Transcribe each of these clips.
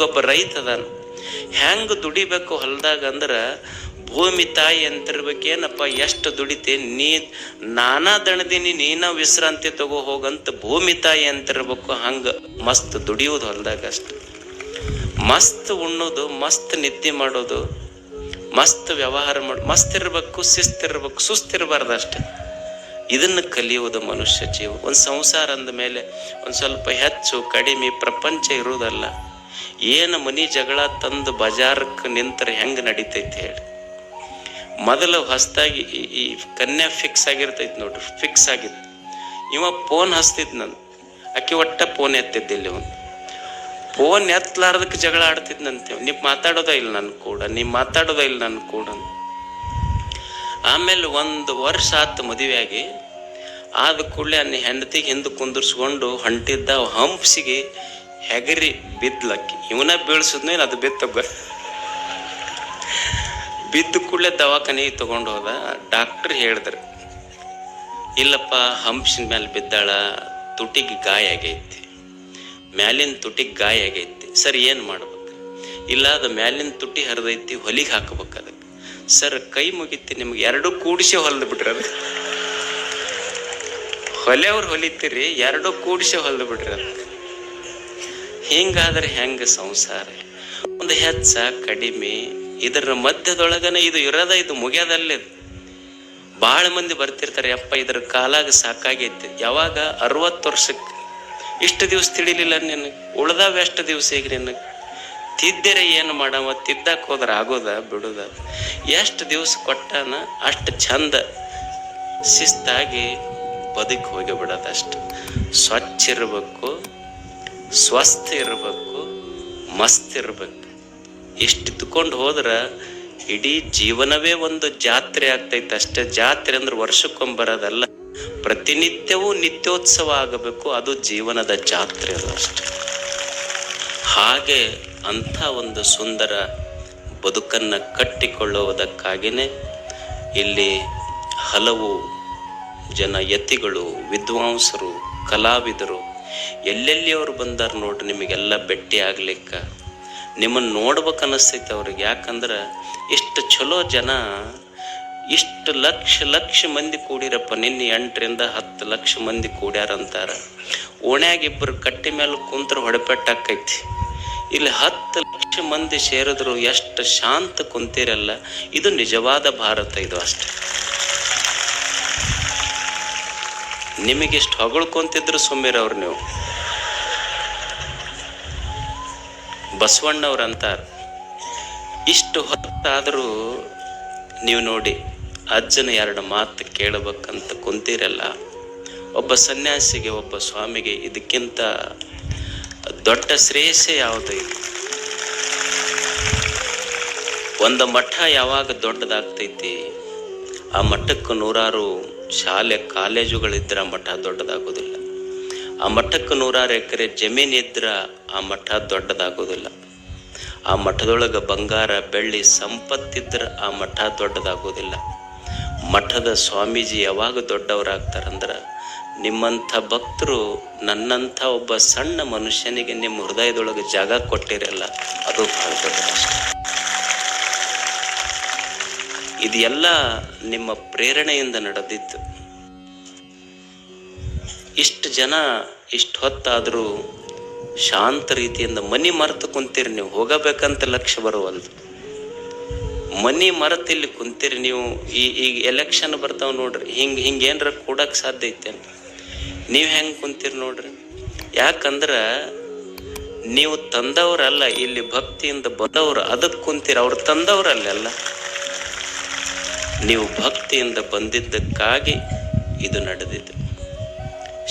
ಒಬ್ಬ ರೈತ ಅದಾನ. ಹೆಂಗೆ ದುಡಿಬೇಕು ಹೊಲದಾಗ ಅಂದ್ರೆ ಭೂಮಿ ತಾಯಿ ಅಂತಿರ್ಬೇಕೇನಪ್ಪ, ಎಷ್ಟು ದುಡಿತೆ? ನೀ ನಾನಾ ದಣದಿನಿ, ನೀನ ವಿಶ್ರಾಂತಿ ತಗೋ ಹೋಗಂತ ಭೂಮಿ ತಾಯಿ ಅಂತಿರ್ಬೇಕು, ಹಂಗೆ ಮಸ್ತ್ ದುಡಿಯೋದು ಹೊಲದಾಗ ಅಷ್ಟೆ. ಮಸ್ತ್ ಉಣ್ಣೋದು, ಮಸ್ತ್ ನಿದ್ದೆ ಮಾಡೋದು, ಮಸ್ತ್ ವ್ಯವಹಾರ ಮಾಡಿ, ಮಸ್ತ್ ಇರ್ಬೇಕು ಶಿಸ್ತಿರ್ಬೇಕು ಸುಸ್ತಿರಬಾರ್ದು ಅಷ್ಟೆ. ಇದನ್ನು ಕಲಿಯುವುದು ಮನುಷ್ಯ ಜೀವ. ಒಂದು ಸಂಸಾರ ಅಂದ ಮೇಲೆ ಒಂದು ಸ್ವಲ್ಪ ಹೆಚ್ಚು ಕಡಿಮೆ ಪ್ರಪಂಚ ಇರುವುದಲ್ಲ ಏನು ಮನಿ ಜಗಳ ತಂದು ಬಜಾರಕ್ಕೆ ನಿಂತರೆ ಹೆಂಗೆ ನಡೀತೈತಿ ಹೇಳಿ. ಮೊದಲು ಹೊಸದಾಗಿ ಈ ಕನ್ಯಾ ಫಿಕ್ಸ್ ಆಗಿರ್ತೈತಿ ನೋಡ್ರಿ ಫಿಕ್ಸ್ ಆಗಿತ್ತು. ಇವ ಫೋನ್ ಹಚ್ತಿದ್ ನಾನು. ಆಕೆ ಒಟ್ಟ ಫೋನ್ ಎತ್ತಿದ್ದಿಲ್ಲ ಒಂದು ಫೋನ್ ಎತ್ತಲಾರ್ದಕ್ಕೆ ಜಗಳ ಆಡ್ತಿದ್ನಂತೆ ನೀವು ಮಾತಾಡೋದ ಇಲ್ಲ ನನ್ನ ಕೂಡ ನೀವು ಮಾತಾಡೋದ ಇಲ್ಲ ನನ್ನ ಕೂಡ ಆಮೇಲೆ ಒಂದು ವರ್ಷ ಆತು ಮದುವೆಯಾಗಿ, ಆದ ಕೂಡಲೇ ಅನ್ನ ಹೆಂಡತಿಗೆ ಹಿಂದೆ ಕುಂದಿರ್ಸ್ಕೊಂಡು ಹೊಂಟಿದ್ದ ಹಂಪ್ಸಿಗೆ ಹೆಗರಿ ಬಿದ್ಲಕ್ಕಿ. ಇವನ ಬೀಳ್ಸಿದ್ನೋ ಇಲ್ಲ, ಅದು ಬಿತ್ತ ಬಿದ್ದ ಕೂಡಲೇ ದವಾಖಾನೆಗೆ ತಗೊಂಡು ಹೋದ ಡಾಕ್ಟರ್ ಹೇಳಿದ್ರು, ಇಲ್ಲಪ್ಪ, ಹಂಪ್ಸಿನ ಮೇಲೆ ಬಿದ್ದಾಳ, ತುಟಿಗೆ ಗಾಯ ಆಗೈತಿ. ಮ್ಯಾಲಿನ ತುಟಿಗೆ ಗಾಯ ಆಗೈತಿ. ಸರ್, ಏನು ಮಾಡ್ಬೇಕು? ಇಲ್ಲ, ಅದು ಮ್ಯಾಲಿನ ತುಟಿ ಹರಿದೈತಿ, ಹೊಲಿಗೆ ಹಾಕಬೇಕು ಅದಕ್ಕೆ. ಸರ್, ಕೈ ಮುಗಿತಿ, ನಿಮ್ಗೆ ಎರಡು ಕೂಡಿಸಿ ಹೊಲ್ದು ಬಿಟ್ರಿ ಅದು. ಹೊಲೆಯವ್ರು ಹೊಲಿತೀರಿ, ಎರಡು ಕೂಡಿಸಿ ಹೊಲ್ದು ಬಿಟ್ರಿ ಅದಕ್ಕೆ ಹಿಂಗಾದ್ರೆ ಹೆಂಗ ಸಂಸಾರ? ಒಂದು ಹೆಚ್ಚ, ಕಡಿಮೆ, ಇದರ ಮಧ್ಯದೊಳಗನ ಇದು ಇರೋದ, ಇದು ಮುಗಿಯದಲ್ಲ. ಭಾಳ ಮಂದಿ ಬರ್ತಿರ್ತಾರೆ ಅಪ್ಪ ಇದ್ರ ಕಾಲಾಗ ಸಾಕಾಗೈತೆ. ಯಾವಾಗ? ಅರವತ್ತು ವರ್ಷಕ್ಕೆ ಇಷ್ಟು ದಿವಸ ತಿಳಿಲಿಲ್ಲ ನಿನ್ನ ಉಳ್ದಾವ ಎಷ್ಟು ದಿವಸ ಈಗ ನಿನ್ನ ತಿದ್ದರೆ ಏನು ಮಾಡವ? ತಿದ್ದಕ್ಕೆ ಹೋದ್ರೆ ಆಗೋದ, ಬಿಡುದ? ಎಷ್ಟು ದಿವಸ ಕೊಟ್ಟಾನ, ಅಷ್ಟು ಚಂದ ಶಿಸ್ತಾಗಿ ಬದುಕಿ ಹೋಗಿ ಬಿಡೋದಷ್ಟು. ಸ್ವಚ್ಛ ಇರಬೇಕು ಸ್ವಸ್ಥ ಇರಬೇಕು ಮಸ್ತ್ ಇರಬೇಕು ಇಷ್ಟಿದ್ಕೊಂಡು ಹೋದ್ರೆ ಇಡೀ ಜೀವನವೇ ಒಂದು ಜಾತ್ರೆ ಆಗ್ತೈತೆ. ಅಷ್ಟೇ ಜಾತ್ರೆ ಅಂದ್ರೆ ವರ್ಷಕ್ಕೊಮ್ಮೆ ಬರೋದಲ್ಲ ಪ್ರತಿನಿತ್ಯವೂ ನಿತ್ಯೋತ್ಸವ ಆಗಬೇಕು. ಅದು ಜೀವನದ ಜಾತ್ರೆ ಅದು ಅಷ್ಟೆ. ಹಾಗೆ ಅಂಥ ಒಂದು ಸುಂದರ ಬದುಕನ್ನು ಕಟ್ಟಿಕೊಳ್ಳುವುದಕ್ಕಾಗಿಯೇ ಇಲ್ಲಿ ಹಲವು ಜನ ಯತಿಗಳು, ವಿದ್ವಾಂಸರು, ಕಲಾವಿದರು ಎಲ್ಲೆಲ್ಲಿ ಅವ್ರು ಬಂದಾರ ನೋಡ್ರಿ, ನಿಮಗೆಲ್ಲ ಭೇಟಿ ಆಗ್ಲಿಕ್ಕೆ. ನಿಮ್ಮನ್ನು ನೋಡ್ಬೇಕು ಅನ್ನಿಸ್ತೈತೆ ಅವ್ರಿಗೆ. ಯಾಕಂದ್ರೆ ಇಷ್ಟು ಚಲೋ ಜನ, ಇಷ್ಟು ಲಕ್ಷ ಲಕ್ಷ ಮಂದಿ ಕೂಡಿರಪ್ಪ. ನಿನ್ನೆ ಎಂಟರಿಂದ ಹತ್ತು ಲಕ್ಷ ಮಂದಿ ಕೂಡ್ಯಾರಂತಾರೆ ಓಣ್ಯಾಗ ಇಬ್ಬರು ಕಟ್ಟಿ ಮೇಲೆ ಕುಂತ್ರ ಹೊಡೆಪೆಟ್ಟಾಕೈತಿ ಇಲ್ಲಿ ಹತ್ತು ಲಕ್ಷ ಮಂದಿ ಸೇರಿದ್ರು ಎಷ್ಟು ಶಾಂತ ಕುಂತಿರಲ್ಲ. ಇದು ನಿಜವಾದ ಭಾರತ ಇದು ಅಷ್ಟೆ. ನಿಮಗೆಷ್ಟು ಹೊಗಳ್ಕೊಂತಿದ್ರು ಸುಮ್ಮಿರವ್ರು ನೀವು. ಬಸವಣ್ಣವ್ರು ಅಂತಾರೆ ಇಷ್ಟು ಹೊತ್ತಾದರೂ ನೀವು ನೋಡಿ ಅಜ್ಜನ ಎರಡು ಮಾತು ಕೇಳಬೇಕಂತ ಕುಂತಿರಲ್ಲ. ಒಬ್ಬ ಸನ್ಯಾಸಿಗೆ ಒಬ್ಬ ಸ್ವಾಮಿಗೆ ಇದಕ್ಕಿಂತ ದೊಡ್ಡ ಶ್ರೇಯಸ್ಸೇ ಯಾವುದು ಇದೆ ಒಂದು ಮಠ ಯಾವಾಗ ದೊಡ್ಡದಾಗ್ತೈತಿ, ಆ ಮಠಕ್ಕೆ ನೂರಾರು ಶಾಲೆ, ಕಾಲೇಜುಗಳಿದ್ರೆ ಆ ಮಠ ದೊಡ್ಡದಾಗೋದಿಲ್ಲ. ಆ ಮಠಕ್ಕೆ ನೂರಾರು ಎಕರೆ ಜಮೀನು ಇದ್ರೆ ಆ ಮಠ ದೊಡ್ಡದಾಗೋದಿಲ್ಲ. ಆ ಮಠದೊಳಗೆ ಬಂಗಾರ, ಬೆಳ್ಳಿ ಸಂಪತ್ತಿದ್ರೆ ಆ ಮಠ ದೊಡ್ಡದಾಗೋದಿಲ್ಲ. ಮಠದ ಸ್ವಾಮೀಜಿ ಯಾವಾಗ ದೊಡ್ಡವರಾಗ್ತಾರಂದ್ರೆ, ನಿಮ್ಮಂಥ ಭಕ್ತರು ನನ್ನಂಥ ಒಬ್ಬ ಸಣ್ಣ ಮನುಷ್ಯನಿಗೆ ನಿಮ್ಮ ಹೃದಯದೊಳಗೆ ಜಾಗ ಕೊಟ್ಟಿರಲ್ಲ, ಅದು ಬಹಳ ಕಷ್ಟ. ಇದೆಲ್ಲ ನಿಮ್ಮ ಪ್ರೇರಣೆಯಿಂದ ನಡೆದಿತ್ತು. ಇಷ್ಟು ಜನ, ಇಷ್ಟು ಹೊತ್ತಾದರೂ ಶಾಂತ ರೀತಿಯಿಂದ ಮನಿ ಮರೆತು ಕುಂತೀರಿ ನೀವು. ಹೋಗಬೇಕಂತ ಲಕ್ಷ್ಯ ಬರುವಲ್ದು. ಮನಿ ಮರೆತು ಇಲ್ಲಿ ಕುಂತೀರಿ ನೀವು. ಈ ಈಗ ಎಲೆಕ್ಷನ್ ಬರ್ತಾವ ನೋಡ್ರಿ. ಹಿಂಗೆ ಹಿಂಗೆ ಏನ್ರ ಕೂಡಕ್ಕೆ ಸಾಧ್ಯ ಐತೇನು? ನೀವು ಹೆಂಗೆ ಕುಂತೀರಿ ನೋಡ್ರಿ? ಯಾಕಂದ್ರೆ ನೀವು ತಂದವರಲ್ಲ, ಇಲ್ಲಿ ಭಕ್ತಿಯಿಂದ ಬಂದವರು ಅದಕ್ಕೆ ಕುಂತೀರಿ. ಅವ್ರು ತಂದವರಲ್ಲ ನೀವು ಭಕ್ತಿಯಿಂದ ಬಂದಿದ್ದಕ್ಕಾಗಿ ಇದು ನಡೆದಿದೆ.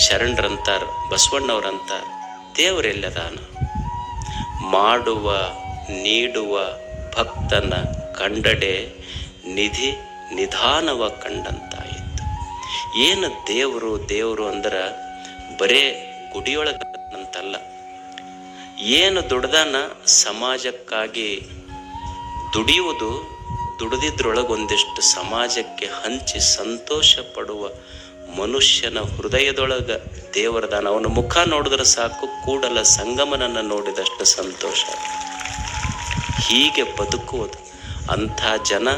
ಶರಣರಂತಾರ ಬಸವಣ್ಣವ್ರಂತಾರ ದೇವರೆಲ್ಲದಾನ. ಮಾಡುವ, ನೀಡುವ ಭಕ್ತನ ಕಂಡಡೆ ನಿಧಿ ನಿಧಾನವ ಕಂಡಂತಾಯಿತು. ಏನು ದೇವರು ದೇವರು ಅಂದ್ರೆ ಬರೇ ಗುಡಿಯೊಳಗಂತಲ್ಲ. ಏನು ದುಡ್ದಾನ ಸಮಾಜಕ್ಕಾಗಿ ದುಡಿಯುವುದು ದುಡಿದಿದ್ರೊಳಗೊಂದಿಷ್ಟು ಸಮಾಜಕ್ಕೆ ಹಂಚಿ ಸಂತೋಷ ಪಡುವ ಮನುಷ್ಯನ ಹೃದಯದೊಳಗ ದೇವರದಾನ ಅವನ ಮುಖ ನೋಡಿದ್ರೆ ಸಾಕು, ಕೂಡಲ ಸಂಗಮನನ್ನ ನೋಡಿದಷ್ಟು ಸಂತೋಷ. ಹೀಗೆ ಬದುಕುವುದು. ಅಂಥ ಜನ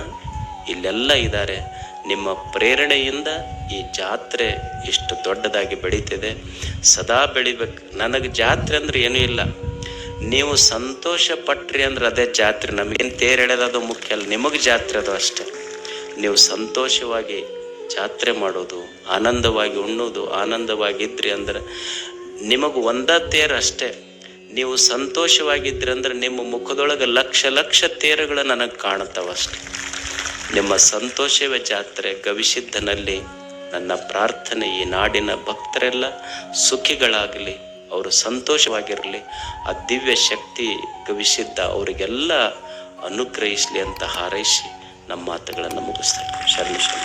ಇಲ್ಲೆಲ್ಲ ಇದ್ದಾರೆ. ನಿಮ್ಮ ಪ್ರೇರಣೆಯಿಂದ ಈ ಜಾತ್ರೆ ಇಷ್ಟು ದೊಡ್ಡದಾಗಿ ಬೆಳೀತಿದೆ. ಸದಾ ಬೆಳಿಬೇಕು. ನನಗೆ ಜಾತ್ರೆ ಅಂದ್ರೆ ಏನೂ ಇಲ್ಲ. ನೀವು ಸಂತೋಷ ಪಟ್ರಿ ಅಂದ್ರೆ ಅದೇ ಜಾತ್ರೆ. ನಮಗೇನು ತೇರು ಎಳೆಯೋದು ಮುಖ್ಯ ಅಲ್ಲ. ನಿಮಗೆ ಜಾತ್ರೆ ಅದು ಅಷ್ಟೇ. ನೀವು ಸಂತೋಷವಾಗಿ ಜಾತ್ರೆ ಮಾಡೋದು, ಆನಂದವಾಗಿ ಉಣ್ಣೋದು, ಆನಂದವಾಗಿದ್ರಿ ಅಂದ್ರೆ ನಿಮಗೆ ಒಂದ ತೇರು ಅಷ್ಟೇ. ನೀವು ಸಂತೋಷವಾಗಿದ್ರಿ ಅಂದ್ರೆ ನಿಮ್ಮ ಮುಖದೊಳಗೆ ಲಕ್ಷ ಲಕ್ಷ ತೇರುಗಳು ನನಗೆ ಕಾಣುತ್ತವ ಅಷ್ಟೆ. ನಿಮ್ಮ ಸಂತೋಷವೇ ಜಾತ್ರೆ, ಗವಿಸಿದ್ಧನಲ್ಲಿ ನನ್ನ ಪ್ರಾರ್ಥನೆ ಈ ನಾಡಿನ ಭಕ್ತರೆಲ್ಲ ಸುಖಿಗಳಾಗಲಿ, ಅವರು ಸಂತೋಷವಾಗಿರಲಿ, ಆ ದಿವ್ಯ ಶಕ್ತಿ ಗವಿಸಿದ್ದ ಅವರಿಗೆಲ್ಲ ಅನುಗ್ರಹಿಸಲಿ ಅಂತ ಹಾರೈಸಿ ನಮ್ಮ ಮಾತುಗಳನ್ನು ಮುಗಿಸ್ತಾರೆ ಶರಣ ಶರಣ.